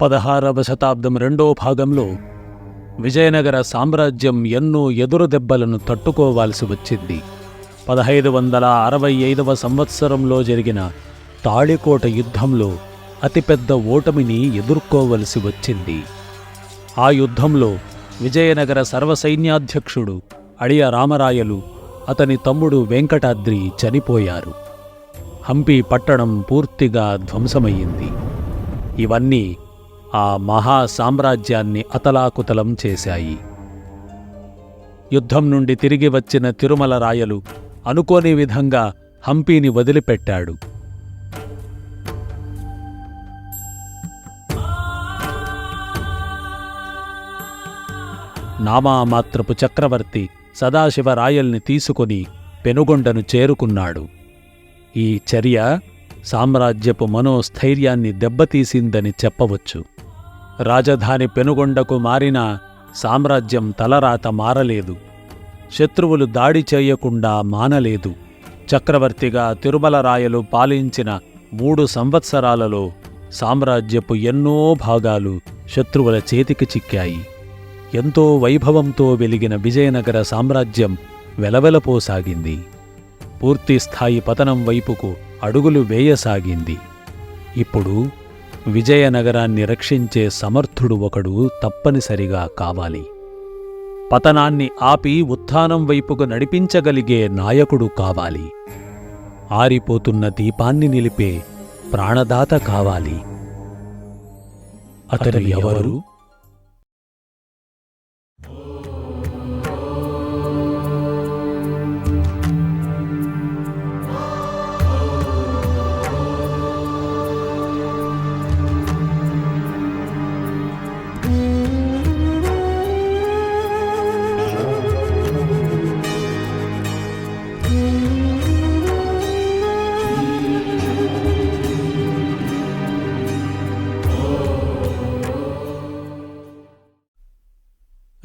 పదహారవ శతాబ్దం రెండో భాగంలో విజయనగర సామ్రాజ్యం ఎన్నో ఎదురు దెబ్బలను తట్టుకోవాల్సి వచ్చింది. పదహైదు వందల అరవై ఐదవ సంవత్సరంలో జరిగిన తాళికోట యుద్ధంలో అతిపెద్ద ఓటమిని ఎదుర్కోవలసి వచ్చింది. ఆ యుద్ధంలో విజయనగర సర్వసైన్యాధ్యక్షుడు అడియ రామరాయలు అతని తమ్ముడు వెంకటాద్రి చనిపోయారు. హంపి పట్టణం పూర్తిగా ధ్వంసమయ్యింది. ఇవన్నీ ఆ మహా సామ్రాజ్యాన్ని అతలాకుతలం చేశాయి. యుద్ధం నుండి తిరిగి వచ్చిన తిరుమల రాయలు అనుకోని విధంగా హంపీని వదిలిపెట్టాడు. నామామాత్రపు చక్రవర్తి సదాశివరాయల్ని తీసుకుని పెనుగొండను చేరుకున్నాడు. ఈ చర్య సామ్రాజ్యపు మనోస్థైర్యాన్ని దెబ్బతీసిందని చెప్పవచ్చు. రాజధాని పెనుగొండకు మారినా సామ్రాజ్యం తలరాత మారలేదు. శత్రువులు దాడి చేయకుండా మానలేదు. చక్రవర్తిగా తిరుమల రాయలు పాలించిన మూడు సంవత్సరాలలో సామ్రాజ్యపు ఎన్నో భాగాలు శత్రువుల చేతికి చిక్కాయి. ఎంతో వైభవంతో వెలిగిన విజయనగర సామ్రాజ్యం వెలవెలపోసాగింది. పూర్తిస్థాయి పతనం వైపుకు అడుగులు వేయసాగింది. ఇప్పుడు విజయనగరాన్ని రక్షించే సమర్థుడు ఒకడు తప్పనిసరిగా కావాలి. పతనాన్ని ఆపి ఉత్థానం వైపుకు నడిపించగలిగే నాయకుడు కావాలి. ఆరిపోతున్న దీపాన్ని నిలిపే ప్రాణదాత కావాలి. అతడు ఎవరు?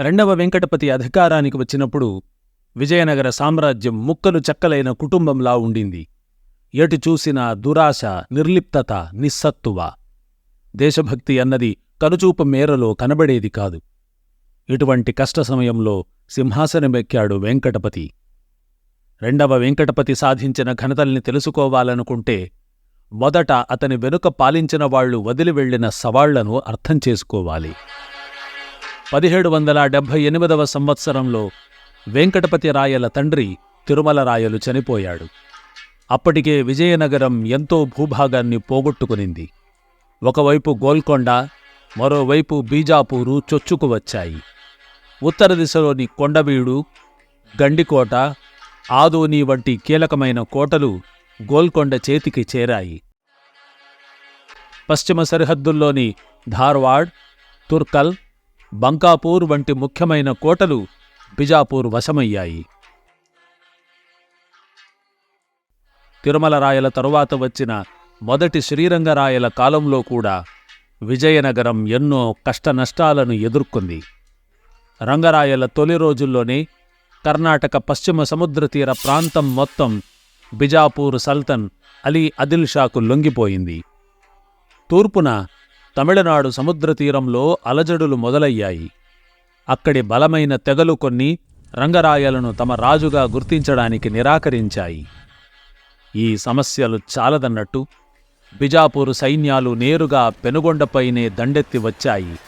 రెండవ వెంకటపతి అధికారానికి వచ్చినప్పుడు విజయనగర సామ్రాజ్యం ముక్కలు చెక్కలైన కుటుంబంలా ఉండింది. ఎటు చూసినా దురాశ నిర్లిప్తత నిస్సత్తువ. దేశభక్తి అన్నది కనుచూపు మేరలో కనబడేది కాదు. ఇటువంటి కష్ట సమయంలో సింహాసనమెక్కాడు వెంకటపతి. రెండవ వెంకటపతి సాధించిన ఘనతల్ని తెలుసుకోవాలనుకుంటే మొదట అతని వెనుక పాలించిన వాళ్ళు వదిలివెళ్ళిన సవాళ్ళను అర్థం చేసుకోవాలి. పదిహేడు వందల డెబ్భై ఎనిమిదవ సంవత్సరంలో వెంకటపతి రాయల తండ్రి తిరుమల రాయలు చనిపోయాడు. అప్పటికే విజయనగరం ఎంతో భూభాగాన్ని పోగొట్టుకునింది. ఒకవైపు గోల్కొండ మరోవైపు బీజాపూరు చొచ్చుకు వచ్చాయి. ఉత్తర దిశలోని కొండవీడు గండికోట ఆదోని వంటి కీలకమైన కోటలు గోల్కొండ చేతికి చేరాయి. పశ్చిమ సరిహద్దుల్లోని ధార్వాడ్ తుర్కల్ బంకాపూర్ వంటి ముఖ్యమైన కోటలు బిజాపూర్ వశమయ్యాయి. తిరుమల రాయల తరువాత వచ్చిన మొదటి శ్రీరంగరాయల కాలంలో కూడా విజయనగరం ఎన్నో కష్టనష్టాలను ఎదుర్కొంది. రంగరాయల తొలి రోజుల్లోనే కర్ణాటక పశ్చిమ సముద్ర తీర ప్రాంతం మొత్తం బిజాపూర్ సల్తన్ అలీ అదిల్ షాకు లొంగిపోయింది. తూర్పున తమిళనాడు సముద్ర తీరంలో అలజడులు మొదలయ్యాయి. అక్కడి బలమైన తెగలు కొన్ని రంగరాయలను తమ రాజుగా గుర్తించడానికి నిరాకరించాయి. ఈ సమస్యలు చాలదన్నట్టు బిజాపూర్ సైన్యాలు నేరుగా పెనుగొండపైనే దండెత్తి వచ్చాయి.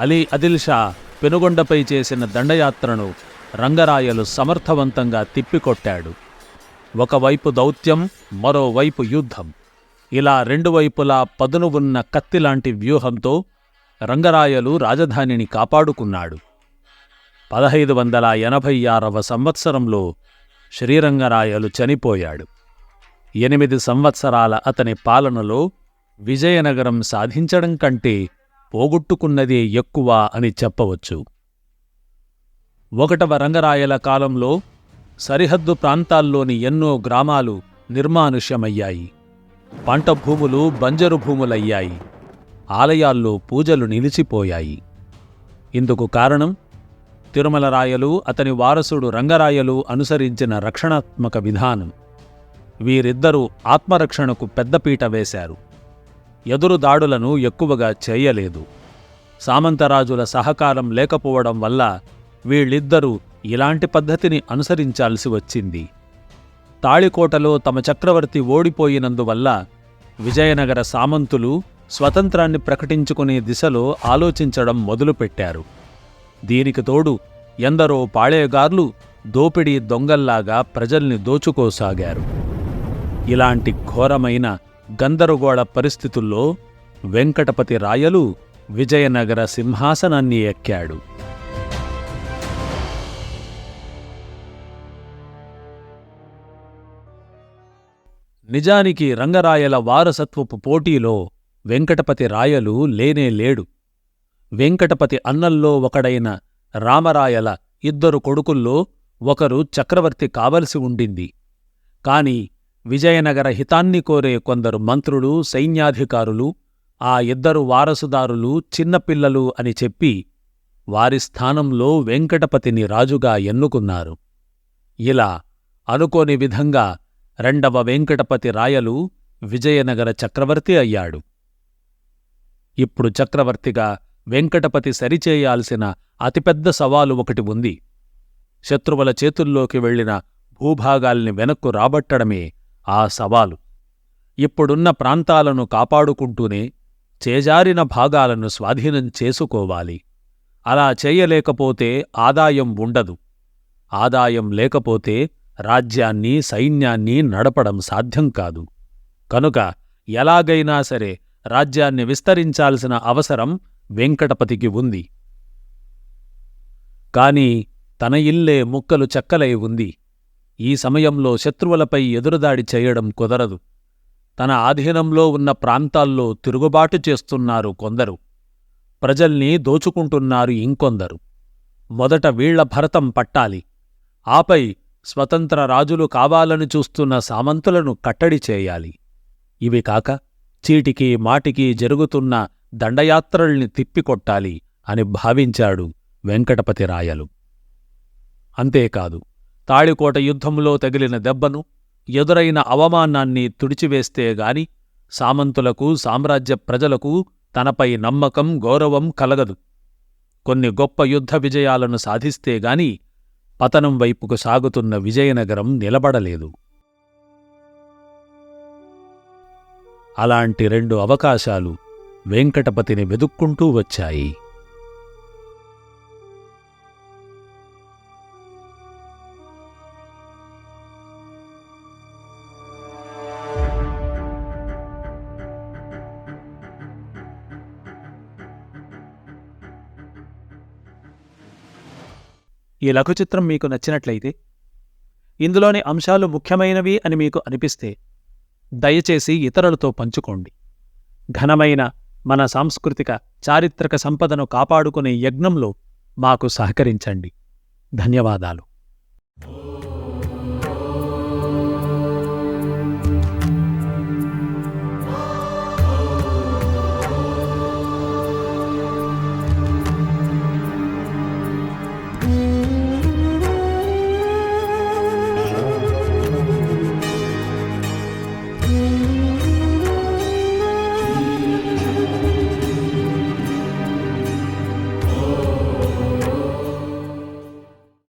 అలీ అదిల్షా పెనుగొండపై చేసిన దండయాత్రను రంగరాయలు సమర్థవంతంగా తిప్పికొట్టాడు. ఒకవైపు దౌత్యం మరోవైపు యుద్ధం. ఇలా రెండు వైపులా పదును ఉన్న కత్తిలాంటి వ్యూహంతో రంగరాయలు రాజధానిని కాపాడుకున్నాడు. పదహైదు వందల ఎనభై ఆరవ సంవత్సరంలో శ్రీరంగరాయలు చనిపోయాడు. ఎనిమిది సంవత్సరాల అతని పాలనలో విజయనగరం సాధించడం కంటే పోగొట్టుకున్నదే ఎక్కువ అని చెప్పవచ్చు. ఒకటవ రంగరాయల కాలంలో సరిహద్దు ప్రాంతాల్లోని ఎన్నో గ్రామాలు నిర్మానుష్యమయ్యాయి. పంట భూములు బంజరు భూములయ్యాయి. ఆలయాల్లో పూజలు నిలిచిపోయాయి. ఇందుకు కారణం తిరుమల రాయలు అతని వారసుడు రంగరాయలు అనుసరించిన రక్షణాత్మక విధానం. వీరిద్దరూ ఆత్మరక్షణకు పెద్దపీట వేశారు. ఎదురు దాడులను ఎక్కువగా చేయలేదు. సామంతరాజుల సహకారం లేకపోవడం వల్ల వీళ్ళిద్దరూ ఇలాంటి పద్ధతిని అనుసరించాల్సి వచ్చింది. తాళికోటలో తమ చక్రవర్తి ఓడిపోయినందువల్ల విజయనగర సామంతులు స్వతంత్రాన్ని ప్రకటించుకునే దిశలో ఆలోచించడం మొదలుపెట్టారు. దీనికి తోడు ఎందరో పాళేగార్లు దోపిడీ దొంగల్లాగా ప్రజల్ని దోచుకోసాగారు. ఇలాంటి ఘోరమైన గందరగోళ పరిస్థితుల్లో వెంకటపతి రాయలు విజయనగర సింహాసనాన్ని ఎక్కాడు. నిజానికి రంగరాయల వారసత్వపు పోటీలో వెంకటపతి రాయలు లేనే లేడు. వెంకటపతి అన్నల్లో ఒకడైన రామరాయల ఇద్దరు కొడుకుల్లో ఒకరు చక్రవర్తి కావలసి ఉండింది. కాని విజయనగర హితాన్ని కోరే కొందరు మంత్రులు సైన్యాధికారులు ఆ ఇద్దరు వారసుదారులు చిన్నపిల్లలు అని చెప్పి వారి స్థానంలో వెంకటపతిని రాజుగా ఎన్నుకున్నారు. ఇలా అనుకోని విధంగా రెండవ వెంకటపతి రాయలు విజయనగర చక్రవర్తి అయ్యాడు. ఇప్పుడు చక్రవర్తిగా వెంకటపతి సరిచేయాల్సిన అతిపెద్ద సవాలు ఒకటి ఉంది. శత్రువుల చేతుల్లోకి వెళ్ళిన భూభాగాల్ని వెనక్కు రాబట్టడమే ఆ సవాలు. ఇప్పుడున్న ప్రాంతాలను కాపాడుకుంటూనే చేజారిన భాగాలను స్వాధీనం చేసుకోవాలి. అలా చేయలేకపోతే ఆదాయం ఉండదు. ఆదాయం లేకపోతే రాజ్యాన్ని సైన్యాన్ని నడపడం సాధ్యం కాదు. కనుక ఎలాగైనా సరే రాజ్యాన్ని విస్తరించాల్సిన అవసరం వెంకటపతికి ఉంది. కాని తన ఇల్లే ముక్కలు చెక్కలై ఉంది. ఈ సమయంలో శత్రువులపై ఎదురుదాడి చేయడం కుదరదు. తన ఆధీనంలో ఉన్న ప్రాంతాల్లో తిరుగుబాటు చేస్తున్నారు కొందరు. ప్రజల్ని దోచుకుంటున్నారు ఇంకొందరు. మొదట వీళ్ళ భరతం పట్టాలి. ఆపై స్వతంత్ర రాజులు కావాలని చూస్తున్న సామంతులను కట్టడి చేయాలి. ఇవి కాక చీటికి మాటికి జరుగుతున్న దండయాత్రల్ని తిప్పికొట్టాలి అని భావించాడు వెంకటపతి రాయలు. అంతేకాదు తాళికోట యుద్ధంలో తగిలిన దెబ్బను ఎదురైన అవమానాన్ని తుడిచివేస్తే గాని సామంతులకు సామ్రాజ్య ప్రజలకు తనపై నమ్మకం గౌరవం కలగదు. కొన్ని గొప్ప యుద్ధ విజయాలను సాధిస్తే గాని పతనం వైపుకు సాగుతున్న విజయనగరం నిలబడలేదు. అలాంటి రెండు అవకాశాలు వెంకటపతిని వెదుక్కుంటూ వచ్చాయి. ఈ లఘుచిత్రం మీకు నచ్చినట్లయితే ఇందులోని అంశాలు ముఖ్యమైనవి అని మీకు అనిపిస్తే దయచేసి ఇతరులతో పంచుకోండి. ఘనమైన మన సాంస్కృతిక చారిత్రక సంపదను కాపాడుకునే యజ్ఞంలో మాకు సహకరించండి. ధన్యవాదాలు.